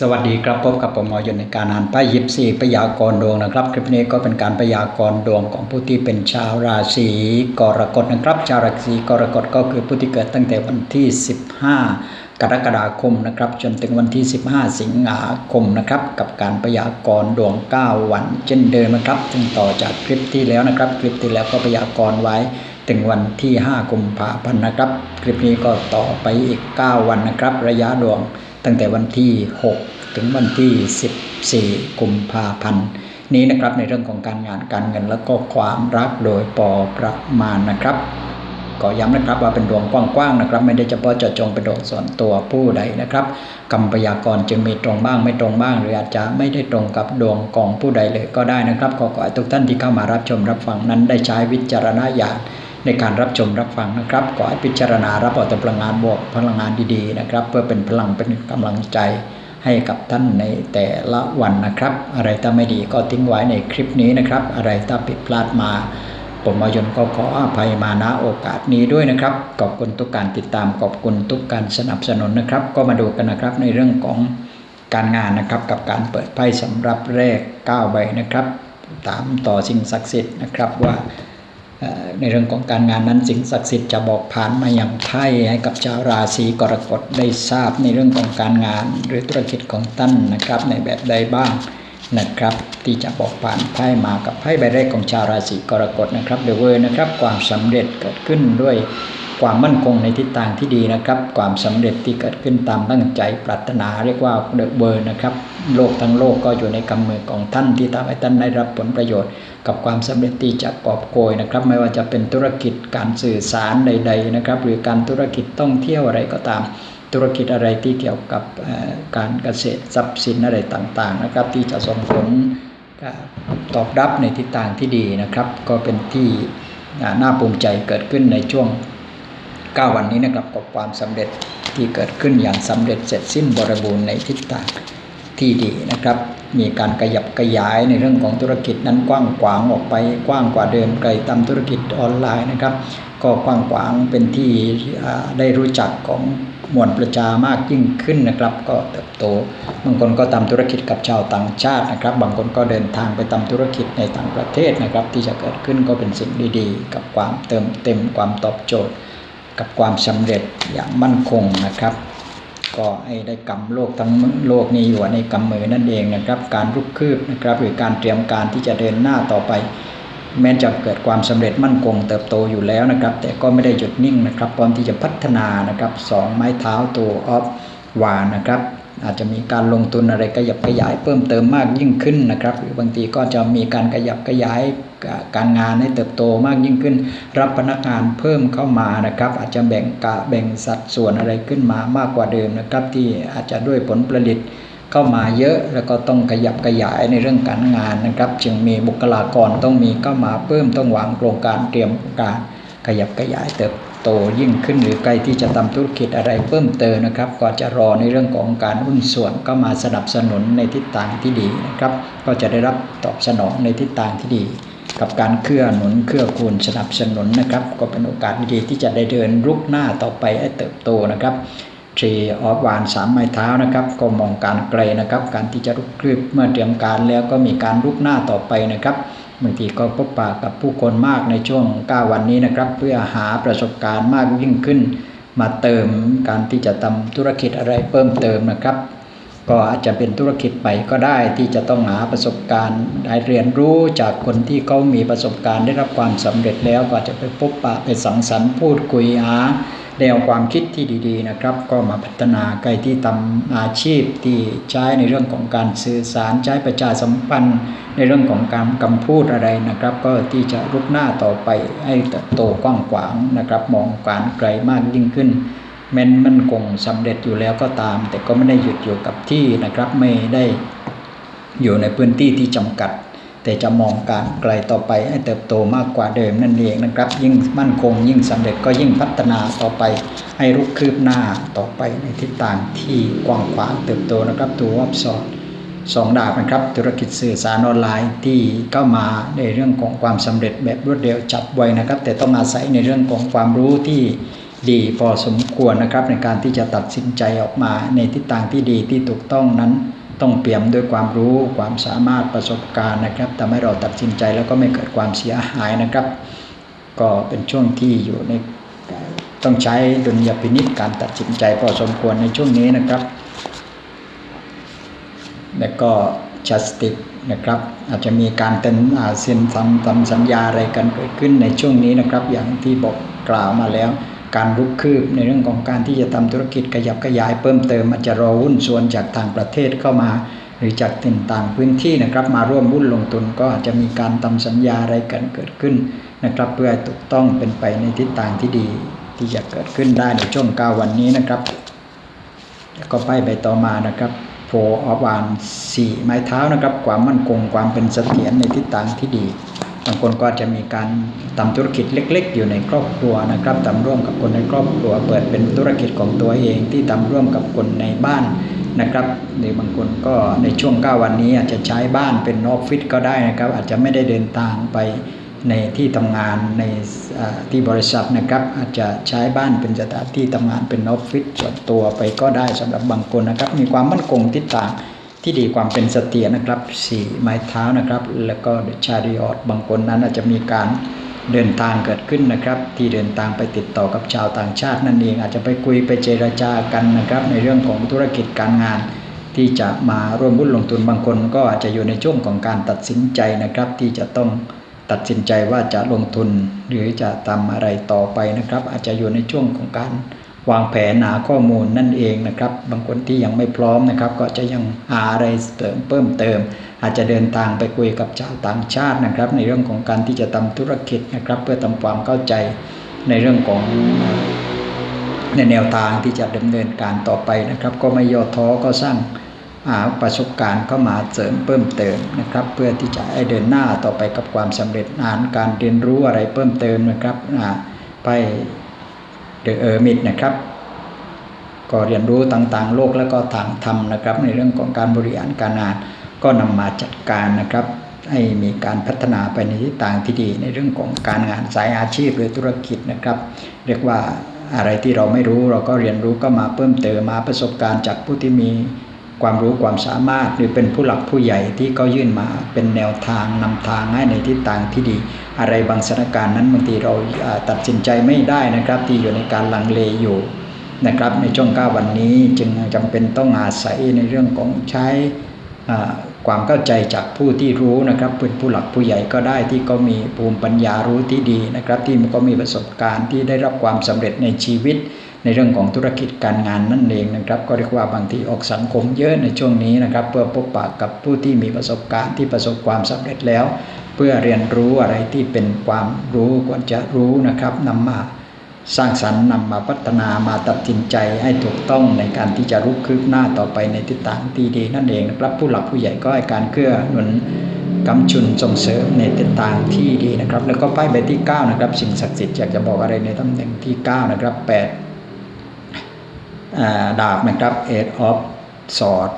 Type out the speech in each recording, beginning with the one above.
สวัสดีครับพบกับผมหมอยนในการอ่านไพ่ยิปซีพยากรณ์ดวงนะครับ คลิปนี้ก็เป็นการพยากรณ์ดวงของผู้ที่เป็นชาวราศีกรกฎนะครับ ชาวราศีกรกฎก็คือผู้ที่เกิดตั้งแต่วันที่ 15 กรกฎาคมนะครับ จนถึงวันที่ 15 สิงหาคมนะครับ กับการพยากรณ์ดวง 9 วัน เช่นเดิมนะครับซึ่งต่อจากคลิปที่แล้วนะครับ คลิปที่แล้วก็พยากรณ์ไว้ถึงวันที่ 5 กุมภาพันธ์นะครับ คลิปนี้ก็ต่อไปอีก 9 วันนะครับ ระยะดวง ตั้งแต่วันที่ 6 ถึงวันที่ 14 กุมภาพันธ์นี้นะครับในเรื่องของการงานการเงินแล้วก็ความรักโดยปอประมาณนะครับก็ย้ำนะครับว่าเป็นดวงกว้างๆนะครับ ไม่ได้เฉพาะเจาะจงเป็นดวงส่วนตัวผู้ใดนะครับกรรมพยากรณ์จึงมีตรงบ้างไม่ตรงบ้าง หรืออาจจะไม่ได้ตรงกับดวงของผู้ใดเลยก็ได้นะครับขอขอให้ทุกท่านที่เข้ามารับชมรับฟังนั้นได้ใช้วิจารณญาณ ในการรับชมรับฟังนะครับขอให้พิจารณารับเอาแต่พลังงานบวกพลังงานดีๆนะครับ เพื่อเป็นพลังเป็นกำลังใจให้กับท่านในแต่ละวันนะครับ อะไรถ้าไม่ดีก็ทิ้งไว้ในคลิปนี้นะครับ อะไรถ้าผิดพลาดมา ผมมายนก็ขออภัยมาณโอกาสนี้ด้วยนะครับขอบคุณทุกการติดตามขอบคุณทุกการสนับสนุนนะครับ ก็มาดูกันนะครับในเรื่องของการงานนะครับกับการเปิดไพ่สำหรับแรก9ใบนะครับ ตามต่อสิ่งศักดิ์สิทธิ์นะครับว่า ในเรื่องของการงานนั้นสิ่งศักดิ์สิทธิ์จะบอกผ่านมาอย่างไพ่ให้กับชาวราศีกรกฎได้ทราบในเรื่องของการงาน หรือธุรกิจของท่านนะครับ ในแบบใดบ้างนะครับ ที่จะบอกผ่านไพ่มากับไพ่ใบแรกของชาวราศีกรกฎนะครับเดอะเวอร์นะครับ ความสำเร็จเกิดขึ้นด้วยความมั่นคงในทิศทางที่ดีนะครับ ความสำเร็จที่เกิดขึ้นตามตั้งใจปรารถนาเรียกว่าเดอะเวอร์นะครับ โลกทั้งโลกก็อยู่ในกำมือของท่านที่ทำให้ท่านได้รับผลประโยชน์ กับความสำเร็จที่จะกอบโกยนะครับ ไม่ว่าจะเป็นธุรกิจการสื่อสารใด ๆนะครับ หรือการธุรกิจท่องเที่ยวอะไรก็ตามธุรกิจอะไรที่เกี่ยวกับการเกษตรทรัพย์สินอะไรต่างๆนะครับ ที่จะส่งผลตอบรับในทิศทางที่ดีนะครับ ก็เป็นที่น่าภูมิใจเกิดขึ้นในช่วง 9 วันนี้นะครับกับความสำเร็จที่เกิดขึ้นอย่างสำเร็จเสร็จสิ้นบริบูรณ์ในทิศทาง ที่ดีนะครับ มีการขยับขยายในเรื่องของธุรกิจนั้นกว้างขวางออกไปกว้างกว่าเดิมไกลตามธุรกิจออนไลน์นะครับ ก็กว้างขวางเป็นที่ได้รู้จักของมวลประชามากยิ่งขึ้นนะครับ ก็เติบโต บางคนก็ทำธุรกิจกับชาวต่างชาตินะครับ บางคนก็เดินทางไปทำธุรกิจในต่างประเทศนะครับ ที่จะเกิดขึ้นก็เป็นสิ่งดีๆ กับความเติมเต็มความตอบโจทย์ กับความสำเร็จอย่างมั่นคงนะครับ ก็ให้ได้กำโลกทั้งโลกนี้อยู่ในกำมือนั่นเองนะครับ การรุกคืบนะครับหรือการเตรียมการที่จะเดินหน้าต่อไป แม้จะเกิดความสำเร็จมั่นคงเติบโตอยู่แล้วนะครับ แต่ก็ไม่ได้หยุดนิ่งนะครับพร้อมที่จะพัฒนานะครับสองไม้เท้าตัวออฟวานะครับอาจจะมีการลงทุนอะไรขยับขยายเพิ่มเติมมากยิ่งขึ้นนะครับ หรือบางทีก็จะมีการขยับขยาย การงานให้เติบโตมากยิ่งขึ้น รับพนักงานเพิ่มเข้ามานะครับ อาจจะแบ่งกะแบ่งสัดส่วนอะไรขึ้นมามากกว่าเดิมนะครับ ที่อาจจะด้วยผลผลิตเข้ามาเยอะแล้วก็ต้องขยับขยายในเรื่องการงานนะครับ จึงมีบุคลากรต้องมีเข้ามาเพิ่มต้องวางโครงการเตรียมการขยับขยายเติบโตยิ่งขึ้นหรือใครที่จะทำธุรกิจอะไรเพิ่มเติมนะครับ ก็จะรอในเรื่องของการหุ้นส่วนก็มาสนับสนุนในทิศทางที่ดีนะครับ ก็จะได้รับตอบสนองในทิศทางที่ดี กับการเคลื่อนหนุนเคลื่อคูณสนับสนุนนะครับ ก็เป็นโอกาสดีที่จะได้เดินรุกหน้าต่อไปให้เติบโตนะครับทรีออฟวานสามไม้เท้านะครับ ก็มองการไกลนะครับ การที่จะรุกคืบเมื่อเตรียมการแล้วก็มีการรุกหน้าต่อไปนะครับบางทีก็พบปะกับผู้คนมากในช่วง 9 วันนี้นะครับ เพื่อหาประสบการณ์มากยิ่งขึ้น มาเติมการที่จะทำธุรกิจอะไรเพิ่มเติมนะครับ ก็อาจจะเป็นธุรกิจไปก็ได้ที่จะต้องหาประสบการณ์ได้เรียนรู้จากคนที่เขามีประสบการณ์ได้รับความสำเร็จแล้วก็จะไปพบปะไปสังสรรค์พูดคุยหาแนวความคิดที่ดีๆนะครับ ก็มาพัฒนาใครที่ทำอาชีพที่ใช้ในเรื่องของการสื่อสารใช้ประชาสัมพันธ์ ในเรื่องของการคำพูดอะไรนะครับ ก็ที่จะรุกหน้าต่อไปให้เติบโตกว้างขวางนะครับ มองการไกลมากยิ่งขึ้น แม้นมันคงสำเร็จอยู่แล้วก็ตาม แต่ก็ไม่ได้หยุดอยู่กับที่นะครับไม่ได้อยู่ในพื้นที่ที่จำกัด แต่จะมองการไกลต่อไปให้เติบโตมากกว่าเดิมนั่นเองนะครับ ยิ่งมั่นคงยิ่งสำเร็จก็ยิ่งพัฒนาต่อไป ให้รุกคืบหน้าต่อไปในทิศทางที่กว้างขวางเติบโตนะครับตัววับสอดสองดาบนะครับธุรกิจสื่อสารออนไลน์ที่เข้ามาในเรื่องของความสำเร็จแบบรวดเร็วจับไวนะครับ แต่ต้องอาศัยในเรื่องของความรู้ที่ ดีพอสมควรนะครับในการที่จะตัดสินใจออกมาในทิศทางที่ดีที่ถูกต้องนั้นต้องเปี่ยมด้วยความรู้ความสามารถประสบการณ์นะครับทำให้เราตัดสินใจแล้วก็ไม่เกิดความเสียหายนะครับ ก็เป็นช่วงที่อยู่ในต้องใช้ดุลยพินิจการตัดสินใจพอสมควรในช่วงนี้นะครับ และก็จัสติกนะครับ อาจจะมีการเต็นอาเซ็นทำทำสัญญาอะไรกันเกิดขึ้นในช่วงนี้นะครับ อย่างที่บอกกล่าวมาแล้ว การรุกคืบในเรื่องของการที่จะทำธุรกิจขยับขยายเพิ่มเติมอาจจะรอหุ้นส่วนจากต่างประเทศเข้ามา หรือจากถิ่นต่างพื้นที่นะครับมาร่วมหุ้นลงทุนก็อาจจะมีการทำสัญญาอะไรกันเกิดขึ้นนะครับ เพื่อถูกต้องเป็นไปในทิศทางที่ดีที่จะเกิดขึ้นได้ในช่วงเก้าวันนี้นะครับแล้วก็ไปใบต่อมานะครับโฟออฟวานสี่ไม้เท้านะครับ ความมั่นคงความเป็นเสถียรในทิศทางที่ดี บางคนก็จะมีการทำธุรกิจเล็ก ๆ อยู่ในครอบครัวนะครับทำร่วมกับคนในครอบครัว เปิดเป็นธุรกิจของตัวเองที่ทำร่วมกับคนในบ้านนะครับหรือบางคนก็ในช่วง 9 วันนี้อาจจะใช้บ้านเป็นออฟฟิศก็ได้นะครับ อาจจะไม่ได้เดินทางไปในที่ทำงานในที่บริษัทนะครับ อาจจะใช้บ้านเป็นสถานที่ทำงานเป็นออฟฟิศส่วนตัวไปก็ได้สำหรับบางคนนะครับ มีความมั่นคงทิศทาง ที่ดีความเป็นเสถียนะครับสี่ไม้เท้านะครับ แล้วก็ชาริออตบางคนนั้นอาจจะมีการเดินทางเกิดขึ้นนะครับ ที่เดินทางไปติดต่อกับชาวต่างชาตินั่นเองอาจจะไปคุยไปเจรจากันนะครับ ในเรื่องของธุรกิจการงาน ที่จะมาร่วมหุ้นลงทุนบางคนก็อาจจะอยู่ในช่วงของการตัดสินใจนะครับ ที่จะต้องตัดสินใจว่าจะลงทุนหรือจะทำอะไรต่อไปนะครับ อาจจะอยู่ในช่วงของการ วางแผนหาข้อมูลนั่นเองนะครับ บางคนที่ยังไม่พร้อมนะครับ ก็จะยังหาอะไรเติมเพิ่มเติม อาจจะเดินทางไปคุยกับชาวต่างชาตินะครับ ในเรื่องของการที่จะทำธุรกิจนะครับ เพื่อทำความเข้าใจในเรื่องของในแนวทางที่จะดำเนินการต่อไปนะครับ ก็ไม่ย่อท้อก็สร้างหาประสบการณ์เข้ามาเสริมเพิ่มเติมนะครับ เพื่อที่จะให้เดินหน้าต่อไปกับความสำเร็จงานการเรียนรู้อะไรเพิ่มเติมนะครับไป เดอะเออร์มิดนะครับ ก็เรียนรู้ต่างๆ โลกแล้วก็ทางธรรมนะครับ ในเรื่องของการบริหารการงาน ก็นำมาจัดการนะครับ ให้มีการพัฒนาไปในทิศทางที่ดี ในเรื่องของการงานสายอาชีพหรือธุรกิจนะครับ เรียกว่าอะไรที่เราไม่รู้เราก็เรียนรู้ก็มาเพิ่มเติมมาประสบการณ์จากผู้ที่มี ความรู้ความสามารถหรือเป็นผู้หลักผู้ใหญ่ที่เขายื่นมาเป็นแนวทางนำทางให้ในทิศทางที่ดี อะไรบางสถานการณ์นั้นบางทีเราตัดสินใจไม่ได้นะครับ ที่อยู่ในการลังเลอยู่นะครับ ในช่วงก้าวันนี้จึงจำเป็นต้องอาศัยในเรื่องของใช้ความเข้าใจจากผู้ที่รู้นะครับเป็นผู้หลักผู้ใหญ่ก็ได้ที่ก็มีภูมิปัญญารู้ที่ดีนะครับ ที่มันก็มีประสบการณ์ที่ได้รับความสำเร็จในชีวิต ในเรื่องของธุรกิจการงานนั่นเองนะครับ ก็เรียกว่าบางทีออกสังคมเยอะในช่วงนี้นะครับ เพื่อพบปะกับผู้ที่มีประสบการณ์ที่ประสบความสำเร็จแล้ว เพื่อเรียนรู้อะไรที่เป็นความรู้ควรจะรู้นะครับนำมาสร้างสรรค์นำมาพัฒนามาตัดสินใจให้ถูกต้องในการที่จะรุกคืบหน้าต่อไปในทิศทางที่ดีนั่นเองนะครับผู้หลักผู้ใหญ่ก็ให้การเกื้อหนุนกำชุนส่งเสริมในทิศทางที่ดีนะครับ แล้วก็ป้ายใบที่ 9 นะครับ สิ่งศักดิ์สิทธิ์อยากจะบอกอะไรในตำแหน่งที่ 9 นะครับ 8 ดาบนะครับเอ็ดออฟสอด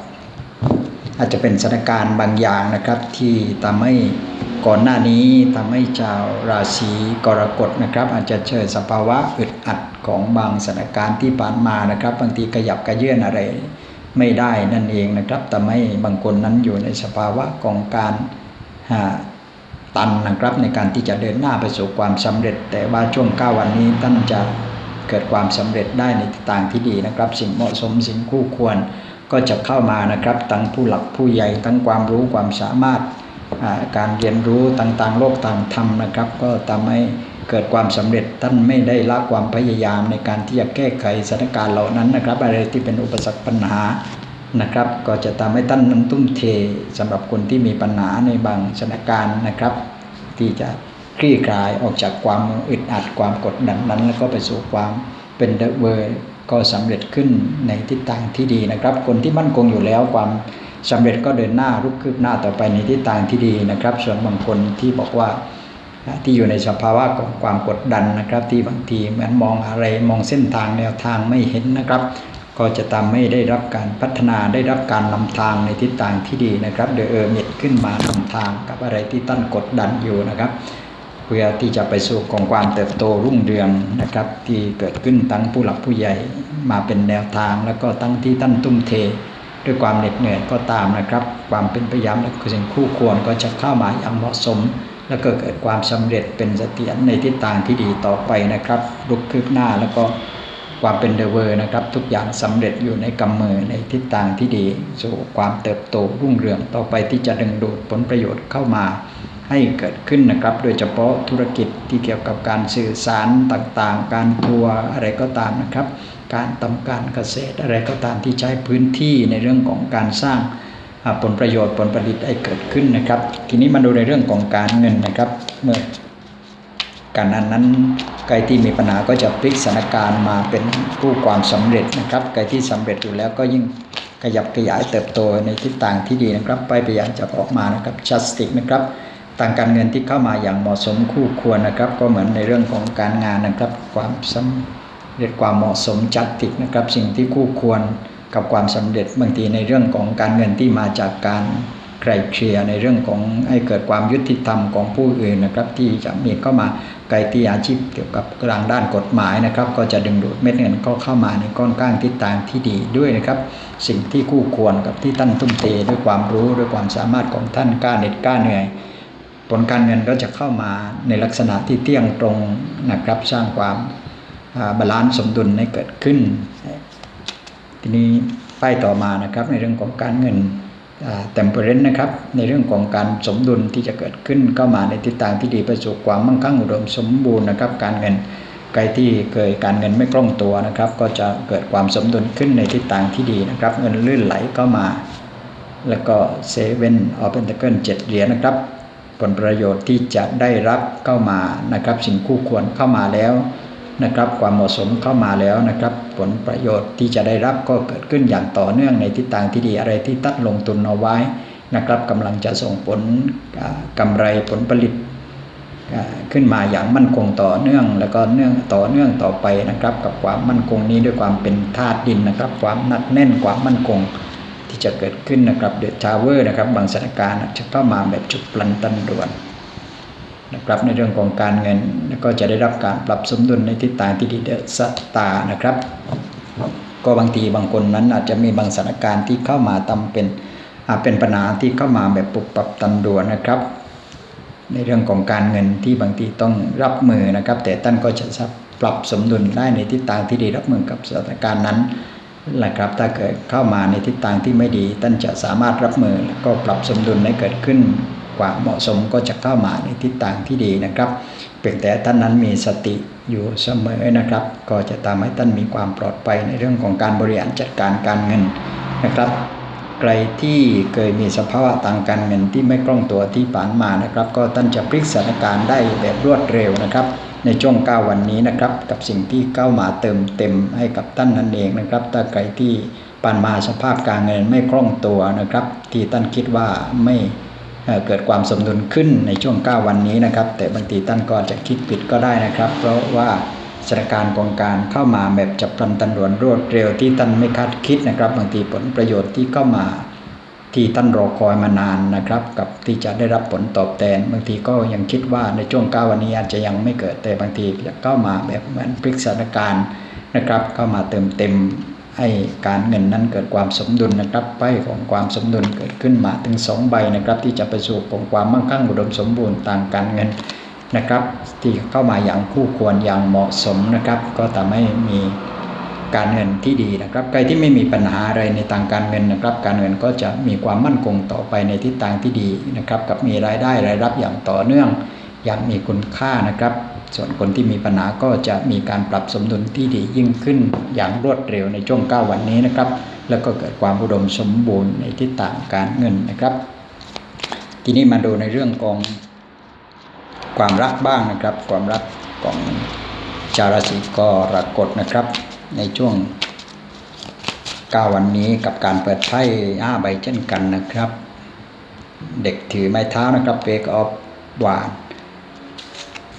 อาจจะเป็นสถานการณ์บางอย่างนะครับ ที่ทำให้ก่อนหน้านี้ทำให้ชาวราศีกรกฎนะครับ อาจจะเจอสภาวะอึดอัดของบางสถานการณ์ที่ผ่านมานะครับ บางทีขยับกระเยื่อนอะไรไม่ได้นั่นเองนะครับทำให้บางคนนั้นอยู่ในสภาวะของการตันนะครับในการที่จะเดินหน้าไปสู่ความสำเร็จ แต่ว่าช่วงเก้าวันนี้ท่านจะ เกิดความสำเร็จได้ในทิศทางที่ดีนะครับ สิ่งเหมาะสมสิ่งคู่ควรก็จะเข้ามานะครับทั้งผู้หลักผู้ใหญ่ทั้งความรู้ความสามารถการเรียนรู้ต่างๆ โลกต่างธรรมนะครับ ก็ทำให้เกิดความสำเร็จท่านไม่ได้ละความพยายามในการที่จะแก้ไขสถานการณ์เหล่านั้นนะครับอะไรที่เป็นอุปสรรคปัญหานะครับ ก็จะทำให้ท่านนั้นตุ้มเทสำหรับคนที่มีปัญหาในบางสถานการณ์นะครับ ที่จะ คลี่คลายออกจากความอึดอัดความกดดันนั้น แล้วก็ไปสู่ความเป็นเดเวอร์ก็สำเร็จขึ้นในทิศทางที่ดีนะครับ คนที่มั่นคงอยู่แล้วความสำเร็จก็เดินหน้ารุกคืบหน้าต่อไปในทิศทางที่ดีนะครับ ส่วนบางคนที่บอกว่าที่อยู่ในสภาวะของความกดดันนะครับ ที่บางทีเหมือนมองอะไรมองเส้นทางแนวทางไม่เห็นนะครับ ก็จะทำให้ได้รับการพัฒนาได้รับการนำทางในทิศทางที่ดีนะครับเดอเออร์มิดขึ้นมานำทางกับอะไรที่ตั้นกดดันอยู่นะครับ เพื่อที่จะไปสู่ของความเติบโตรุ่งเรืองนะครับ ที่เกิดขึ้นทั้งผู้หลักผู้ใหญ่มาเป็นแนวทาง แล้วก็ตั้งที่ท่านตุ้มเท ด้วยความเหน็ดเหนื่อยก็ตามนะครับ ความเป็นพยายามและสิ่งคู่ควรก็จะเข้ามาอย่างเหมาะสม แล้วก็เกิดความสำเร็จเป็นเสถียรในทิศทางที่ดีต่อไปนะครับลุกคืบหน้าแล้วก็ความเป็นเดเวอร์นะครับ ทุกอย่างสำเร็จอยู่ในกำมือในทิศทางที่ดี สู่ความเติบโตรุ่งเรืองต่อไปที่จะดึงดูดผลประโยชน์เข้ามา ให้เกิดขึ้นนะครับ โดยเฉพาะธุรกิจที่เกี่ยวกับการสื่อสารต่างๆ การทัวร์อะไรก็ตามนะครับ การทำการเกษตรอะไรก็ตามที่ใช้พื้นที่ในเรื่องของการสร้างผลประโยชน์ผลผลิตให้เกิดขึ้นนะครับ ทีนี้มาดูในเรื่องของการเงินนะครับ เมื่อการนั้นนั้นใครที่มีปัญหาก็จะพลิกสถานการณ์มาเป็นผู้ความสำเร็จนะครับใครที่สำเร็จอยู่แล้วก็ยิ่งขยับขยายเติบโตในทิศทางที่ดีนะครับ ไปพยายามจะออกมานะครับจัสติกนะครับ ทางการเงินที่เข้ามาอย่างเหมาะสมคู่ควรนะครับ ก็เหมือนในเรื่องของการงานนะครับ ความสำเร็จความเหมาะสมจัดติกนะครับ สิ่งที่คู่ควรกับความสำเร็จบางทีในเรื่องของการเงินที่มาจากการไกลเคลียในเรื่องของให้เกิดความยุติธรรมของผู้อื่นนะครับ ที่จะมีเข้ามาไกลที่อาชีพเกี่ยวกับทางด้านกฎหมายนะครับ ก็จะดึงดูดเม็ดเงินก็เข้ามาในก้อนก้างทิศทางที่ดีด้วยนะครับ สิ่งที่คู่ควรกับที่ท่านทุ่มเทด้วยความรู้ด้วยความสามารถของท่านกล้าเน็ดกล้าเหนื่อย ผลการเงินก็จะเข้ามาในลักษณะที่เที่ยงตรงนะครับสร้างความบาลานซ์สมดุลให้เกิดขึ้น ทีนี้ป้ายต่อมานะครับในเรื่องของการเงินเต็มเปอร์เรนนะครับในเรื่องของการสมดุลที่จะเกิดขึ้นเข้ามาในทิศทางที่ดีไปสู่ความมั่งคั่งอุดมสมบูรณ์นะครับ การเงินใครที่เคยการเงินไม่คล่องตัวนะครับ ก็จะเกิดความสมดุลขึ้นในทิศทางที่ดีนะครับ เงินลื่นไหลเข้ามา แล้วก็เซเว่นออเปนตะเกิลเจ็ดเหรียญนะครับ ผลประโยชน์ที่จะได้รับเข้ามานะครับสิ่งคู่ควรเข้ามาแล้วนะครับความเหมาะสมเข้ามาแล้วนะครับ ผลประโยชน์ที่จะได้รับก็เกิดขึ้นอย่างต่อเนื่องในทิศทางที่ดีอะไรที่ตัดลงทุนเอาไว้นะครับกำลังจะส่งผลกำไรผลผลิตขึ้นมาอย่างมั่นคงต่อเนื่อง แล้วก็เนื่องต่อเนื่องต่อไปนะครับ กับความมั่นคงนี้ด้วยความเป็นธาตุดินนะครับ ความนักแน่นความมั่นคง ที่จะเกิดขึ้นนะครับเดือะทาวเวอร์นะครับบางสถานการณ์จะเข้ามาแบบจุดปลันตันด่วนนะครับในเรื่องของการเงินแล้วก็จะได้รับการปรับสมดุลในทิศทางที่ดีเดอะสตานะครับ ก็บางทีบางคนนั้นอาจจะมีบางสถานการณ์ที่เข้ามาทำเป็นอาจเป็นปัญหาที่เข้ามาแบบปุบปรับตันด่วนนะครับ ในเรื่องของการเงินที่บางทีต้องรับมือนะครับ แต่ท่านก็จะปรับสมดุลได้ในทิศทางที่ดีรับมือกับสถานการณ์นั้น แหละครับ ถ้าเกิดเข้ามาในทิศทางที่ไม่ดี ท่านจะสามารถรับมือแล้วก็ปรับสมดุลให้เกิดขึ้นกว่าเหมาะสมก็จะเข้ามาในทิศทางที่ดีนะครับเพียงแต่ท่านนั้นมีสติอยู่เสมอนะครับ ก็จะทำให้ท่านมีความปลอดภัยในเรื่องของการบริหารจัดการการเงินนะครับใครที่เคยมีสภาวะทางการเงินที่ไม่คล่องตัวที่ผ่านมานะครับ ก็ท่านจะพลิกสถานการณ์ได้แบบรวดเร็วนะครับ ในช่วง 9 วันนี้นะครับ กับสิ่งที่เข้ามาเติมเต็มให้กับท่านนั่นเองนะครับ ถ้าใครที่ผ่านมาสภาพการเงินไม่คล่องตัวนะครับ ที่ท่านคิดว่าไม่เกิดความสมดุลขึ้นในช่วง 9 วันนี้นะครับ แต่บางทีท่านก็จะคิดผิดก็ได้นะครับ เพราะว่าสถานการณ์ของการเข้ามาแบบจับพลันตันด่วนรวดเร็วที่ท่านไม่คาดคิดนะครับ บางทีผลประโยชน์ที่เข้ามา ที่ท่านรอคอยมานานนะครับ กับที่จะได้รับผลตอบแทน บางทีก็ยังคิดว่าในช่วง9วันนี้อาจจะยังไม่เกิดแต่บางทีจะเข้ามาแบบเหมือนพลิกสถานการณ์นะครับเข้ามาเติมเต็มให้การเงินนั้นเกิดความสมดุลนะครับไพ่ของความสมดุลเกิดขึ้นมาถึง 2 ใบนะครับ ที่จะไปสู่ผลความมั่งคั่งอุดมสมบูรณ์ทางการเงินนะครับ ที่เข้ามาอย่างคู่ควรอย่างเหมาะสมนะครับ ก็ทำให้มี การเงินที่ดีนะครับ ใครที่ไม่มีปัญหาอะไรในทางการเงินนะครับ การเงินก็จะมีความมั่นคงต่อไปในทิศทางที่ดีนะครับ กับมีรายได้รายรับอย่างต่อเนื่องอย่างมีคุณค่านะครับ ส่วนคนที่มีปัญหาก็จะมีการปรับสมดุลที่ดียิ่งขึ้นอย่างรวดเร็วในช่วง 9 วันนี้นะครับ แล้วก็เกิดความอุดมสมบูรณ์ในทิศทางการเงินนะครับ ทีนี้มาดูในเรื่องของความรักบ้างนะครับ ความรักของชาวราศีกรกฎนะครับ ในช่วง 9 วันนี้กับการเปิดไพ่5ใบเช่นกันนะครับ เด็กถือไม้เท้านะครับเบกออฟวาน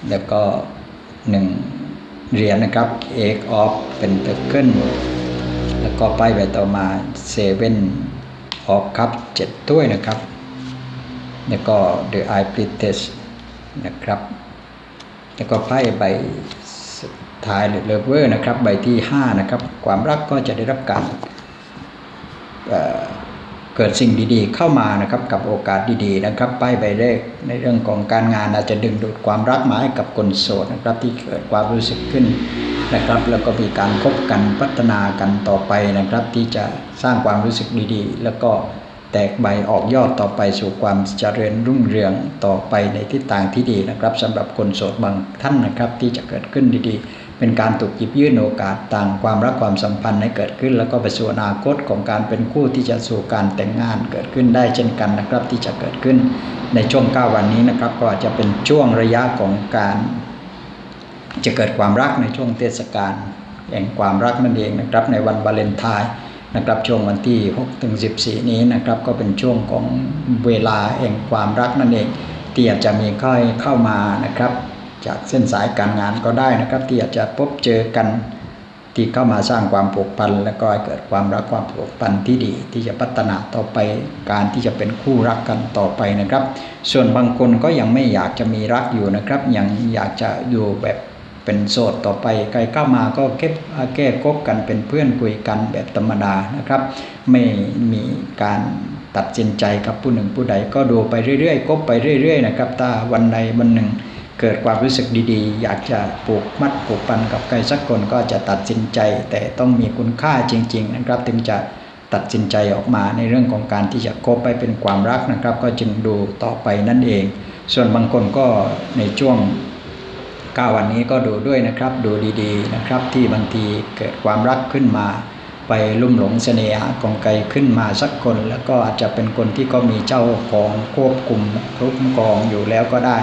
แล้วก็หนึ่งเหรียญนะครับเอกออฟเป็นเตอร์เกิลแล้วก็ป้ายใบต่อมาเซเว่นออฟครับเจ็ดถ้วยนะครับ แล้วก็เดอะไอพลิเทสนะครับ แล้วก็ไพ่ใบ ทายเลเวอร์นะครับใบที่ห้านะครับความรักก็จะได้รับการเเกิดสิ่งดีๆเข้ามานะครับกับโอกาสดีๆนะครับป้ายใบเลขในเรื่องของการงานอาจจะดึงดูดความรักมาให้กับคนโสดนะครับที่เกิดความรู้สึกขึ้นนะครับแล้วก็มีการคบกันพัฒนากันต่อไปนะครับ ที่จะสร้างความรู้สึกดีๆ แล้วก็แตกใบออกยอดต่อไปสู่ความเจริญรุ่งเรืองต่อไปในทิศทางที่ดีนะครับสำหรับคนโสดบางท่านนะครับที่จะเกิดขึ้นดีๆ เป็นการถูกหยิบยื่นโอกาสต่างความรักความสัมพันธ์ให้เกิดขึ้น แล้วก็ไปสู่อนาคตของการเป็นคู่ที่จะสู่การแต่งงานเกิดขึ้นได้เช่นกันนะครับที่จะเกิดขึ้นในช่วง 9 วันนี้นะครับ ก็จจะเป็นช่วงระยะของการ จะเกิดความรักในช่วงเทศกาลแห่งความรักนั่นเองนะครับ ในวันวาเลนไทน์นะครับช่วงวันที่6ถึง14 นี้นะครับก็เป็นช่วงของเวลาแห่งความรักนั่นเองที่อาจจะมีค่อยเข้ามานะครับ จากเส้นสายการงานก็ได้นะครับ ที่อาจจะพบเจอกันที่เข้ามาสร้างความผูกพัน และก็ให้เกิดความรักความผูกพันที่ดี ที่จะพัฒนาต่อไปการที่จะเป็นคู่รักกันต่อไปนะครับ ส่วนบางคนก็ยังไม่อยากจะมีรักอยู่นะครับ ยังอยากจะอยู่แบบเป็นโสดต่อไปใครเข้ามาก็เก็บแก้คบกันเป็นเพื่อนคุยกันแบบธรรมดานะครับ ไม่มีการตัดสินใจกับผู้หนึ่งผู้ใดก็ดูไปเรื่อยๆคบไปเรื่อย ๆ นะครับ ถ้าวันใดวันหนึ่ง เกิดความรู้สึกดีๆ อยากจะปลูกมัดปลูกปันกับใครสักคนก็จะตัดสินใจ แต่ต้องมีคุณค่าจริง ๆ นะครับ ถึงจะตัดสินใจออกมาในเรื่องของการที่จะคบไปเป็นความรักนะครับ ก็จึงดูต่อไปนั่นเอง ส่วนบางคนก็ในช่วง9วันนี้ก็ดูด้วยนะครับดูดีๆนะครับที่บางทีเกิดความรักขึ้นมา ไปลุ่มหลงเสน่หาของไกลขึ้นมาสักคน แล้วก็อาจจะเป็นคนที่ก็มีเจ้าของควบคุมคุ้มคองอยู่แล้วก็ได้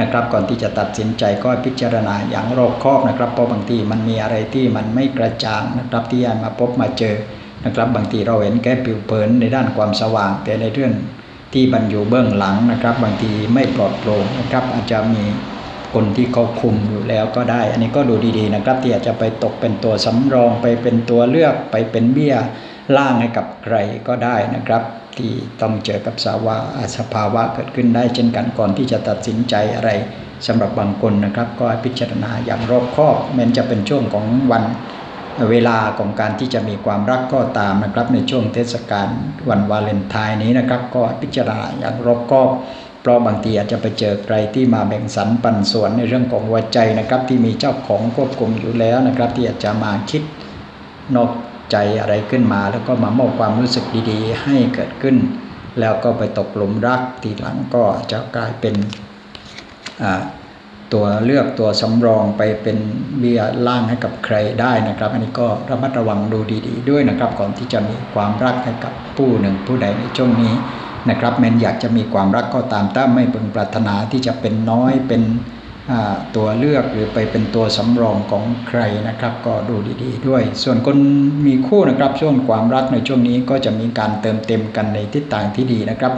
นะครับ ก่อนที่จะตัดสินใจก็พิจารณาอย่างรอบคอบนะครับ เพราะบางทีมันมีอะไรที่มันไม่กระจ่างนะครับที่ยมาพบมาเจอนะครับ บางทีเราเห็นแค่ผิวเผินในด้านความสว่าง แต่ในเรื่องที่มันอยู่เบื้องหลังนะครับ บางทีไม่ปลอดโปร่งนะครับอาจจะมีคนที่เขาคุมอยู่แล้วก็ได้ อันนี้ก็ดูดีๆนะครับที่อาจจะไปตกเป็นตัวสำรองไปเป็นตัวเลือกไปเป็นเบี้ยล่างให้กับใครก็ได้นะครับ ที่ต้องเจอกับสาวะสภาวะเกิดขึ้นได้เช่นกันก่อนที่จะตัดสินใจอะไรสำหรับบางคนนะครับ ก็พิจารณาอย่างรอบคอบแม้จะเป็นช่วงของวันเวลาของการที่จะมีความรักก็ตามนะครับ ในช่วงเทศกาลวันวาเลนไทน์นี้นะครับ ก็พิจารณาอย่างรอบคอบเพราะบางทีอาจจะไปเจอใครที่มาแบ่งสรรปันส่วนในเรื่องของหัวใจนะครับ ที่มีเจ้าของควบคุมอยู่แล้วนะครับ ที่อาจจะมาคิดนอก ใจอะไรขึ้นมา แล้วก็มามอบความรู้สึกดีๆ ให้เกิดขึ้น แล้วก็ไปตกหลุมรักทีหลังก็จะกลายเป็นตัวเลือกตัวสำรองไปเป็นเบี้ยล่างให้กับใครได้นะครับ อันนี้ก็ระมัดระวังดูดีๆ ด้วยนะครับ ก่อนที่จะมีความรักให้กับผู้หนึ่งผู้ใดในช่วงนี้นะครับแม้นอยากจะมีความรักก็ตามถ้าไม่พึงปรารถนาที่จะเป็นน้อยเป็น ตัวเลือกหรือไปเป็นตัวสำรองของใครนะครับ ก็ดูดีๆด้วย ส่วนคนมีคู่นะครับช่วงความรักในช่วงนี้ก็จะมีการเติมเต็มกันในทิศทางที่ดีนะครับ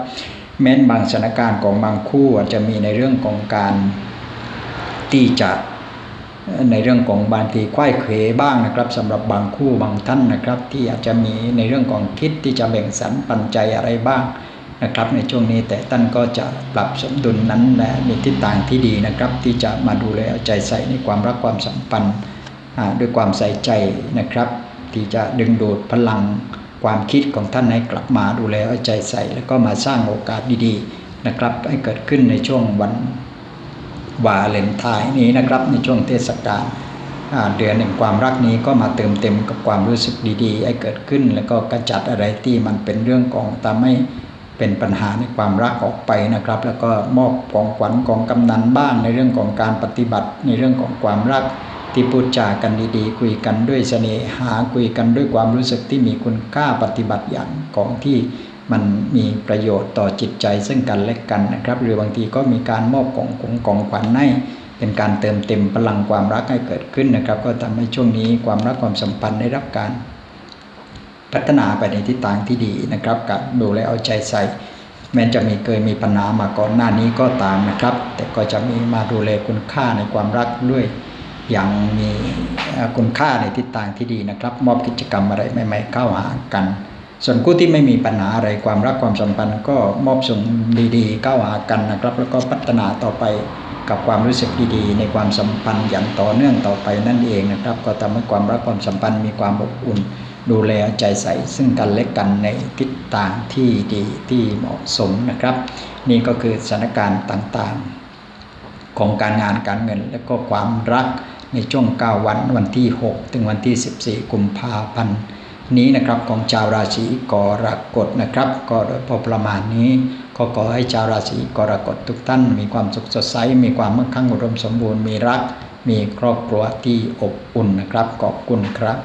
แม้นบางสถานการณ์ของบางคู่อาจจะมีในเรื่องของการที่จะในเรื่องของบางทีควายเขวบ้างนะครับสำหรับบางคู่บางท่านนะครับ ที่อาจจะมีในเรื่องของคิดที่จะแบ่งสรรปันใจอะไรบ้าง นะครับในช่วงนี้แต่ท่านก็จะปรับสมดุลนั้นและมีทิศทางที่ดีนะครับ ที่จะมาดูแลเอาใจใส่ในความรักความสัมพันธ์ด้วยความใส่ใจนะครับ ที่จะดึงดูดพลังความคิดของท่านให้กลับมาดูแลเอาใจใส่ แล้วก็มาสร้างโอกาสดีๆนะครับ ให้เกิดขึ้นในช่วงวันวาเลนไทน์นี้นะครับ ในช่วงเทศกาลเดือนแห่งความรักนี้ก็มาเติมเต็มกับความรู้สึกดีๆ ให้เกิดขึ้น แล้วก็กระจัดอะไรที่มันเป็นเรื่องของทำให้ เป็นปัญหาในความรักออกไปนะครับ แล้วก็มอบของขวัญของกำนันบ้างในเรื่องของการปฏิบัติ ในเรื่องของความรักที่พูดจากันดีๆ คุยกันด้วยเสน่หาคุยกันด้วยความรู้สึกที่มีคุณค่าปฏิบัติอย่างของที่มันมีประโยชน์ต่อจิตใจซึ่งกันและกันนะครับ หรือบางทีก็มีการมอบของของของขวัญให้เป็นการเติมเต็มพลังความรักให้เกิดขึ้นนะครับ ก็ทำให้ช่วงนี้ความรักความสัมพันธ์ได้รับการ พัฒนาไปในทิศทางที่ดีนะครับกับดูแลเอาใจใส่แม้จะมีเคยมีปัญหามาก่อนหน้านี้ก็ตามนะครับ แต่ก็จะมีมาดูแลคุณค่าในความรักด้วยอย่างมีคุณค่าในทิศทางที่ดีนะครับ มอบกิจกรรมอะไรใหม่ๆเข้าหากัน ส่วนคู่ที่ไม่มีปัญหาอะไรความรักความสัมพันธ์ ก็มอบส่งดีๆเข้าหากันนะครับ แล้วก็พัฒนาต่อไปกับความรู้สึกดีๆ ในความสัมพันธ์อย่างต่อเนื่องต่อไปนั่นเองนะครับ ก็ทำให้ความรักความสัมพันธ์มีความอบอุ่น ดูแลใจใส่ซึ่งกันและกันในทิศทางที่ดีที่เหมาะสมนะครับ นี่ก็คือสถานการณ์ต่างๆ ของการงานการเงินและก็ความรักในช่วง 9 วันวันที่ 6 ถึงวันที่ 14 กุมภาพันธ์นี้นะครับของชาวราศีกรกฎนะครับ ก็โดยพอประมาณนี้ก็ขอให้ชาวราศีกรกฎทุกท่าน มีความสุขสดใส มีความมั่งคั่งอุดมสมบูรณ์มีรัก มีครอบครัวที่อบอุ่นนะครับขอบคุณครับ